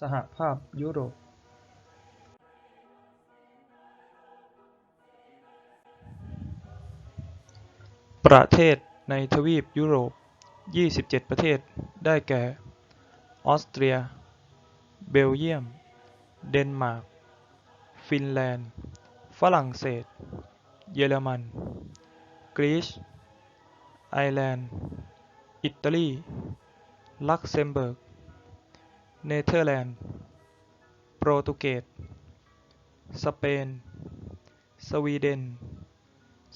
สหภาพยุโรปประเทศในทวีปยุโรป 27 ประเทศ ได้แก่ ออสเตรีย เบลเยียม เดนมาร์ก ฟินแลนด์ ฝรั่งเศส เยอรมัน กรีซ ไอร์แลนด์ อิตาลี ลักเซมเบิร์ก เนเธอร์แลนด์ โปรตุเกส สเปน สวีเดน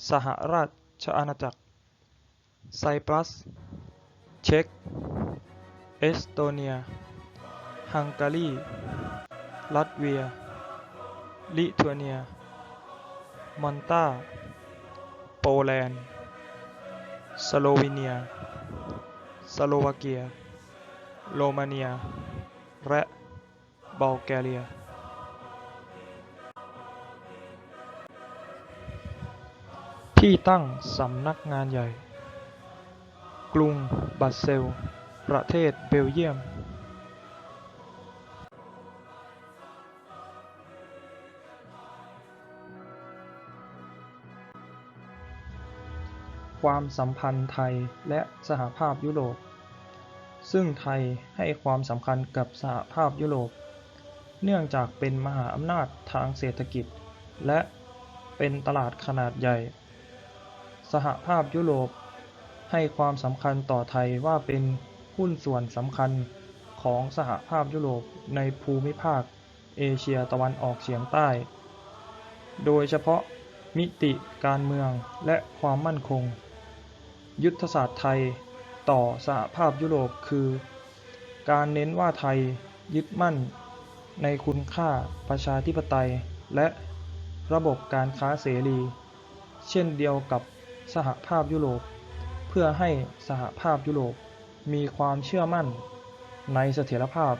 สหราชอาณาจักร ไซปรัส เช็ก เอสโตเนีย ฮังการี ลัตเวีย ลิทัวเนีย มอนตา โปแลนด์ สโลวีเนีย สโลวาเกีย โรมาเนีย และบัลแกเรียที่ตั้งสำนักงานใหญ่ กรุงบัสเซล ประเทศเบลเยียม ความสัมพันธ์ไทยและสหภาพยุโรป ซึ่งไทยให้ความสำคัญกับสหภาพยุโรป เนื่องจากเป็นมหาอำนาจทางเศรษฐกิจ และเป็นตลาดขนาดใหญ่ สหภาพยุโรปให้ความสำคัญต่อไทยว่าเป็นหุ้นส่วนสำคัญของสหภาพยุโรปในภูมิภาคเอเชียตะวันออกเฉียงใต้ โดยเฉพาะมิติการเมืองและความมั่นคง ยุทธศาสตร์ไทย ต่อสหภาพยุโรปคือ การเน้นว่าไทยยึดมั่นในคุณค่าประชาธิปไตย และระบบการค้าเสรี เช่นเดียวกับสหภาพยุโรป เพื่อให้สหภาพยุโรปมีความเชื่อมั่นในเสถียรภาพ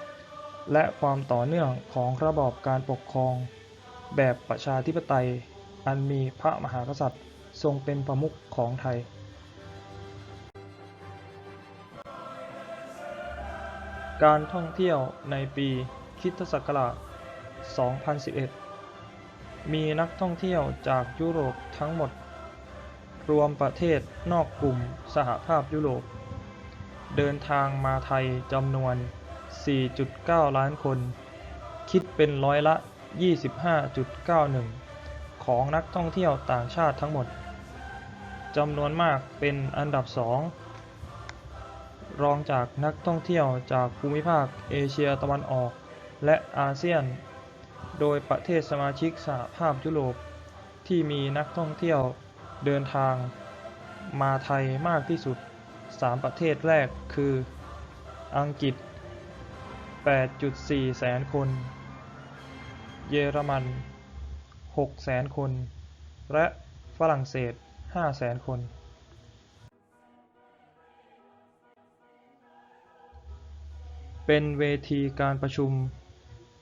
และความต่อเนื่องของระบอบการปกครอง แบบประชาธิปไตย อันมีพระมหากษัตริย์ทรงเป็นประมุขของไทย การท่องเที่ยวในปีคริสตศักราช 2011 มีนักท่องเที่ยวจากยุโรปทั้งหมด รวมประเทศนอกกลุ่มสหภาพยุโรป เดินทางมาไทยจำนวน 4.9 ล้านคน คิดเป็นร้อยละ 25.91 ของนักท่องเที่ยวต่างชาติทั้งหมดจำนวนมากเป็นอันดับสอง รองจากนักท่องเที่ยวจากภูมิภาคเอเชียตะวันออก และอาเซียน โดยประเทศสมาชิกสหภาพยุโรป ที่มีนักท่องเที่ยวเดินทางมาไทยมากที่สุด 3 ประเทศแรกคือ อังกฤษ 8.4 แสนคน เยอรมัน 6 แสนคน และฝรั่งเศส 5 แสนคน เป็นเวทีการประชุม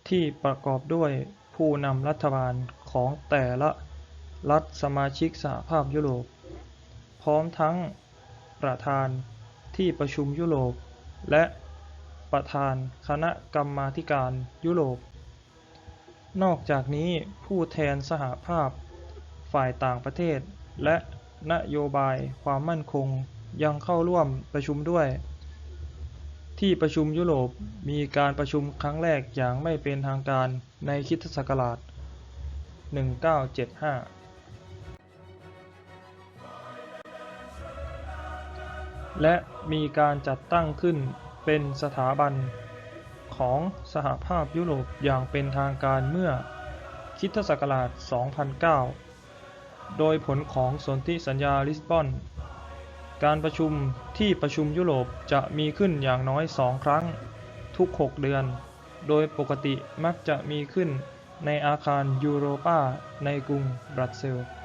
ที่ประกอบด้วยผู้นำรัฐบาลของแต่ละรัฐสมาชิกสหภาพยุโรป พร้อมทั้งประธานที่ประชุมยุโรป และประธานคณะกรรมาการยุโรป นอกจากนี้ผู้แทนสหภาพ ฝ่ายต่างประเทศ และนโยบายความมั่นคงยังเข้าร่วมประชุมด้วย ที่ประชุมยุโรปมีการประชุมครั้งแรกอย่างไม่เป็นทางการในคริสตศักราช 1975 และมีการจัดตั้งขึ้นเป็นสถาบันของสหภาพยุโรปอย่างเป็นทางการเมื่อคริสตศักราช 2009 โดยผลของสนธิสัญญาลิสบอน การประชุมที่ประชุมยุโรปจะมีขึ้นอย่างน้อยสองครั้ง ทุก 6 เดือน โดยปกติมักจะมีขึ้นในอาคารยูโรปาในกรุงบรัสเซลส์